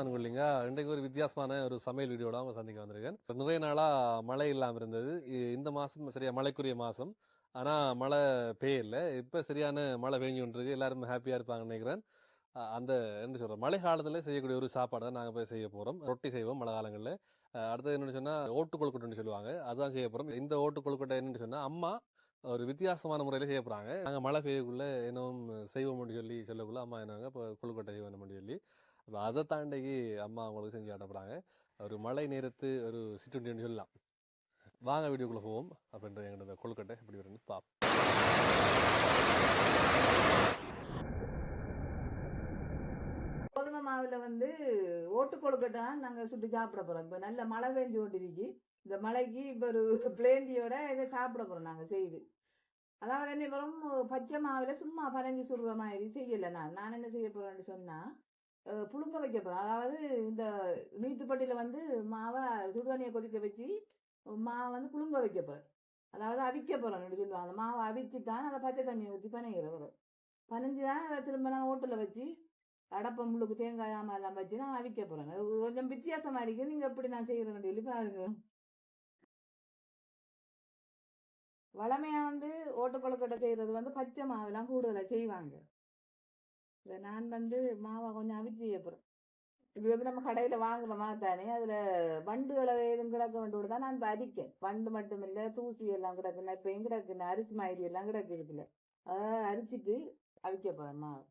நான் இல்லைங்க. இன்றைக்கு ஒரு வித்தியாசமான ஒரு சமையல் வீடியோட அவங்க சந்திக்க வந்திருக்கேன். நிறைய நாளா மழை இல்லாமல் இருந்தது. இந்த மாசம் சரியா மழைக்குரிய மாசம். ஆனா மழை பெய்யல. இப்ப சரியான மழை பெஞ்சு கொண்டிருக்கு. எல்லாரும் ஹாப்பியா இருப்பாங்கன்னு நினைக்கிறேன். அந்த என்ன சொல்றோம் மழை காலத்துல செய்யக்கூடிய ஒரு சாப்பாடு தான் நாங்க போய் செய்ய போறோம். ரொட்டி செய்வோம் மழை காலங்களில். அடுத்தது என்னென்னு சொன்னால் ஓட்டு கொழுக்கட்டைன்னு சொல்லுவாங்க. அதுதான் செய்ய போகிறோம் இந்த ஓட்டு கொழுக்கட்டை என்னென்னு சொன்னால் அம்மா ஒரு வித்தியாசமான முறையில் செய்ய போகிறாங்க நாங்கள் மழை பெய்யக்குள்ள என்னவும் செய்வோம்னு சொல்லி சொல்லக்குள்ள அம்மா என்னவாங்க இப்போ கொழுக்கட்டை செய்வோம்னு சொல்லி. அப்போ அதை தாண்டி அம்மா அவங்களுக்கு செஞ்சு காட்டப்படுறாங்க ஒரு மழை நேரத்து ஒரு சிற்றுண்டின்னு சொல்லலாம். வாங்க வீடியோக்குள்ளே போவோம். அப்படின்ற எங்களோட கொழுக்கட்டை எப்படி வரும்னு பார்ப்போம் கோதுமை மாவில் வந்து ஓட்டு கொழுக்கட்டை நாங்கள் சுட்டு சாப்பிட போகிறோம் இப்போ நல்ல மழை பெஞ்சு கொண்டிருக்கு. இந்த மலைக்கு இப்போ ஒரு பிளேந்தியோட இதை சாப்பிட போகிறோம் நாங்கள் செய்து. அதாவது என்ன போறோம் பச்சை மாவில் சும்மா பனஞ்சு சுடுற மாதிரி செய்யலை. நான் நான் என்ன செய்ய போகிறேன்னு சொன்னால் புழுங்க வைக்க போகிறோம் அதாவது இந்த நீத்துப்பட்டியில் வந்து மாவை சுடுதண்ணியை கொதிக்க வச்சு மாவை வந்து புழுங்க வைக்க போகிறேன் அதாவது அவிக்க போறேன் சொல்லுவாங்க. அந்த மாவை அவிச்சு தான் அதை பச்சை தண்ணியை ஊற்றி பனைகிறவர் பனைஞ்சு தான் அதை திரும்ப நான் ஓட்டில் வச்சு அடப்பம் முள்ளுக்கு தேங்காய் ஆமா எல்லாம் வச்சு நான் அவிக்க போகிறேன் கொஞ்சம் வித்தியாசமாக இருக்குது. நீங்கள் எப்படி நான் செய்யறேன்னு சொல்லி பாருங்கள் வளமையா வந்து ஓட்டு கொழுக்கட்டை செய்யறது வந்து பச்சை மாவுலாம் கூடுதலா செய்வாங்க. இதை நான் வந்து மாவை கொஞ்சம் அவிச்சு அப்புறம். இது வந்து நம்ம கடையில வாங்குற மாதிரி தானே அதுல வண்டுகளை எதுவும் கிடக்க வேண்டிய தான் நான் இப்ப அரிக்கேன் வண்டு மட்டும் இல்ல தூசி எல்லாம் கிடக்குன்னு இப்ப எங்க கிடக்குன்னு அரிசி மாதிரி எல்லாம் கிடக்கு இருக்குல்ல அதை அரிச்சிட்டு அவிக்க போறேன் மாவு.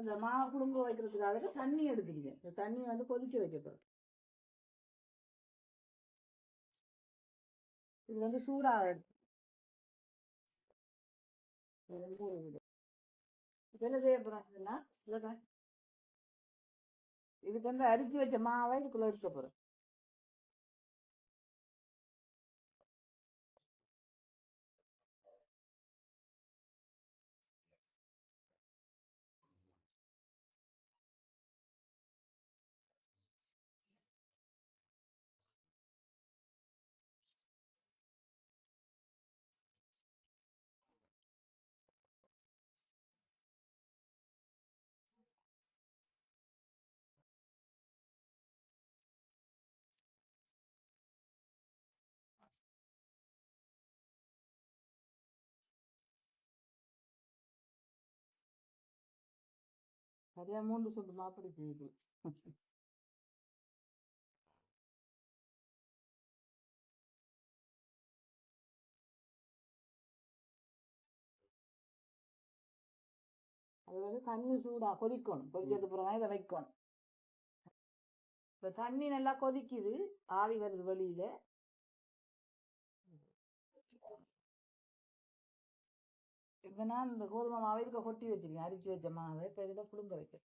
அந்த மாவு குழுங்க வைக்கிறதுக்காக தண்ணி எடுத்துக்கிட்டேன் இந்த தண்ணியை வந்து கொதிக்க வைக்க இது வந்து சூடாக எடுத்து இது என்ன செய்ய போறேன்னா இதுக்கு இதுக்கு வந்து அரிச்சு வச்ச மாவை இதுக்குள்ளே எடுக்க போறேன் சரியா மூன்று சொட்டு மாப்பிடி அது வந்து தண்ணி சூடா கொதிக்கணும். கொதிச்சது பிறகு இதை வைக்கணும். இப்ப தண்ணி நல்லா கொதிக்குது. ஆவி வருது வெளியில. இப்ப நான் இந்த கோதுமை மாவை இதுக்கு கொட்டி வச்சிருக்கேன். அரிச்சு வச்ச மாவை இப்போ இதில் புழுங்க வைக்கிறேன்.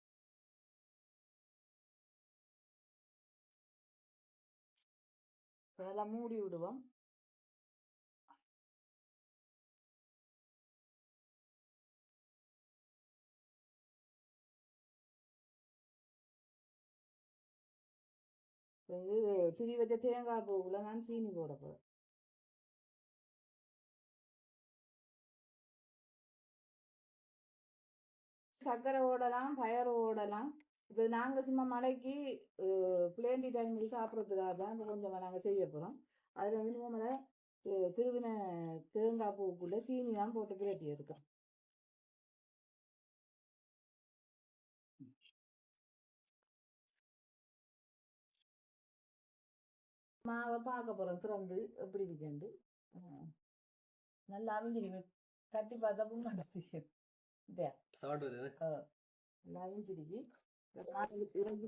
இப்போ இதெல்லாம் மூடி விடுவோம். இது திரி வச்ச தேங்காய் பூவுல நான் சீனி போட போகிறேன் சர்க்கரை ஓடலாம் பயறு ஓடலாம் இப்போ நாங்கள் சும்மா மழைக்கு பிளேண்டி டைமுக்கு சாப்பிட்றதுக்காக தான் இப்போ கொஞ்சம் நாங்கள் செய்ய போகிறோம் அதில் வந்து நம்ம திருவின தேங்காய் பூவுக்குள்ளே சீனிலாம் போட்டு பிரட்டி எடுக்கோம். மாவை பார்க்க போகிறோம் திறந்து எப்படி இருக்குண்டு நல்லா அவிஞ்சிருக்கு கட்டி பார்த்தா புண்ணாட்டி இதே சாப்பிட்டு நல்லா அவிஞ்சிருக்கு இறங்கி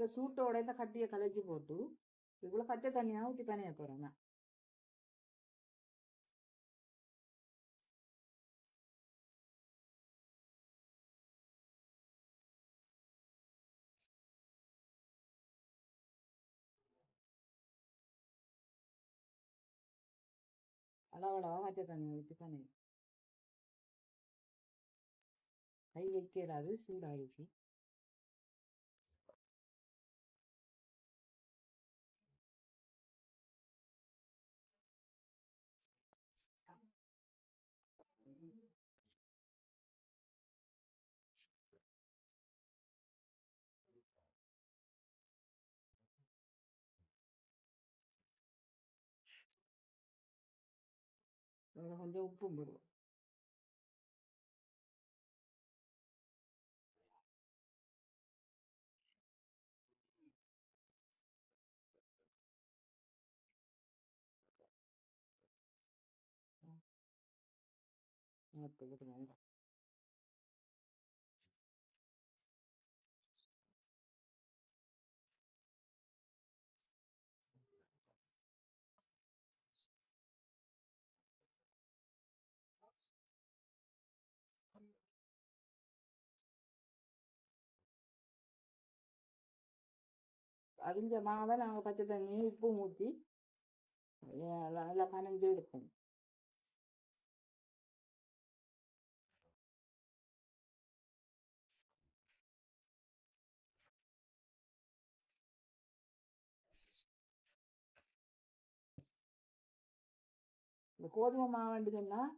இருக்க சூட்டோட இந்த கட்டிய கலைச்சி போட்டு இதுக்குள்ள பச்சை தண்ணியா ஊத்தி பனைய போகிறேன் நான் அளவளவாக பச்சை தண்ணியை ஊற்றி பனையும் கை வைக்கிறாது சூடாகிடுச்சு なんか感じはオムロ。なってことない அவிஞ்ச மாவை நாங்கள் பச்சை தண்ணி உப்பு ஊற்றி நல்லா பனஞ்சு எடுப்போம் இந்த கோதுமை மாவுன்னு சொன்னால்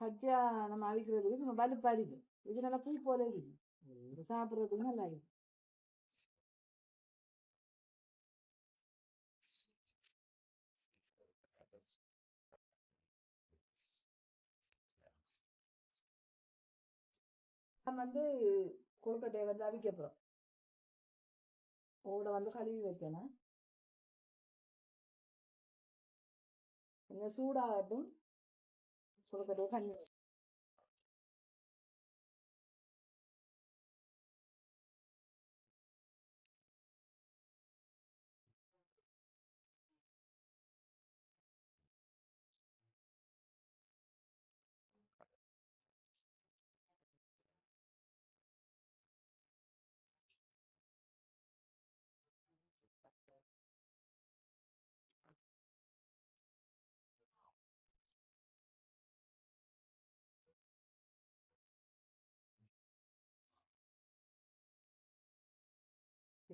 பச்சையாக நம்ம அவிக்கிறதுக்கு நம்ம வலுப்பு அரிக்கும் இது நல்லா பூ போல இருக்கும் சாப்பிட்றதுக்கு நல்லா இருக்கும் வந்து கொழுக்கட்டையை வந்து அவிக்க போகிறோம் ஓட வந்து கழுவி வைக்கணும். கொஞ்சம் சூடாகட்டும். கொழுக்கட்டையை கண்ணி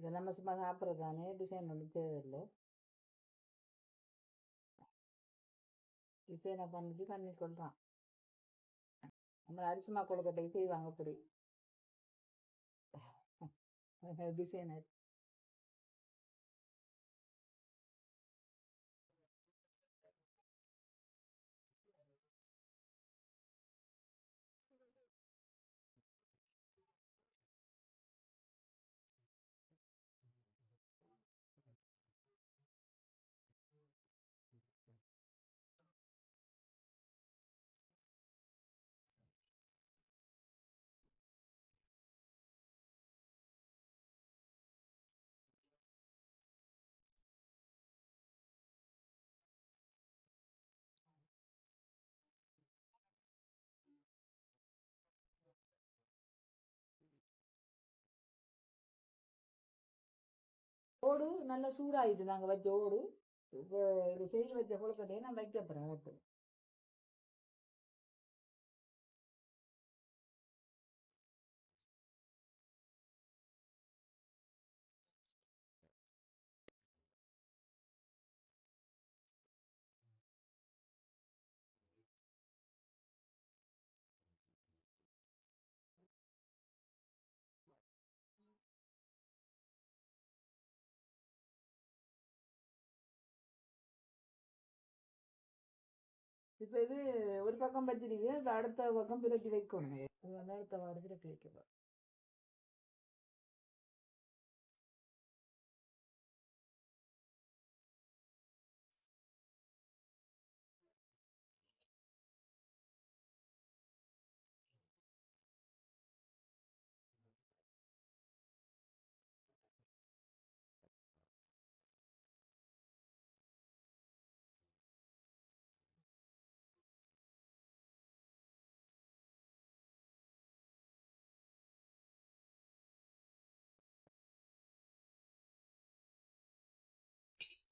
இதை நம்ம சும்மா சாப்பிட்றது தானே டிசைன் ஒன்றும் தேவையில்லை. டிசைனை பண்ணி பண்ணி கொள்றான். நம்ம அரிசிமா கொழுக்கட்டை செய்வாங்க அப்படி டிசைனர். ஓடு நல்லா சூடாயிட்டு நாங்கள் வச்ச ஓடு செய்து வச்ச குளக்கட்டையை நான் வைக்க போகிறேன் இப்போ இது ஒரு பக்கம் வச்சிருக்கு இப்போ அடுத்த பக்கம் பிரட்டி வைக்கணும். இது வந்து அடுத்த வாரம் பிரட்டி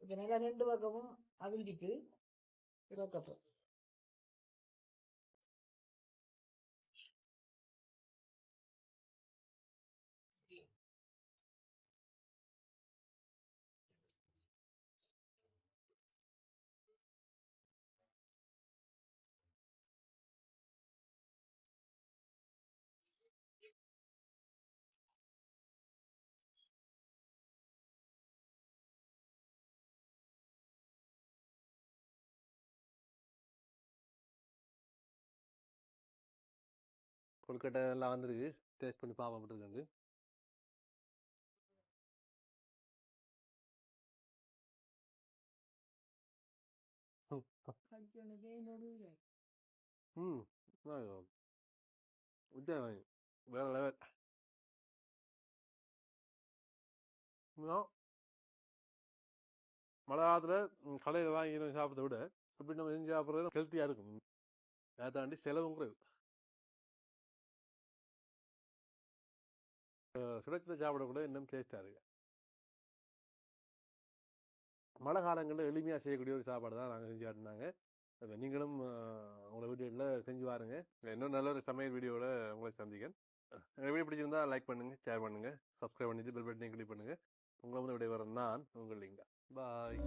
இப்போ நல்லா ரெண்டு பக்கமும் அவிஞ்சிட்டு இறக்கப்போம் கொழுக்கட்டை எல்லாம் வந்திருக்கு டேஸ்ட் பண்ணி பார்ப்போம் இருக்கு ம். வித்தியாசம் வேற லெவல் மழை காலத்தில் கடையில் வாங்கி நம்ம சாப்பிட்றத விட இப்படி நம்ம செஞ்சு சாப்பிட்றது ஹெல்த்தியாக இருக்கும். அதை தாண்டி செலவும் குறைவு சுடச்சத சாப்பிட கூட இன்னும் டேஸ்ட்டாக இருக்குது மழை காலங்களில் எளிமையாக செய்யக்கூடிய ஒரு சாப்பாடு தான் நாங்கள் செஞ்சு காட்டினாங்க. நீங்களும் உங்களை வீடியோவில் செஞ்சு பாருங்க இன்னும் நல்ல ஒரு சமையல் வீடியோவில் உங்களை சந்திக்கிறேன். வீடியோ பிடிச்சிருந்தா லைக் பண்ணுங்கள் ஷேர் பண்ணுங்கள் சப்ஸ்கிரைப் பண்ணிவிட்டு பெல் பட்டனையும் கிளிக் பண்ணுங்கள் உங்களை வந்து விடைவர நான் உங்கள் லிங்கா. பாய்.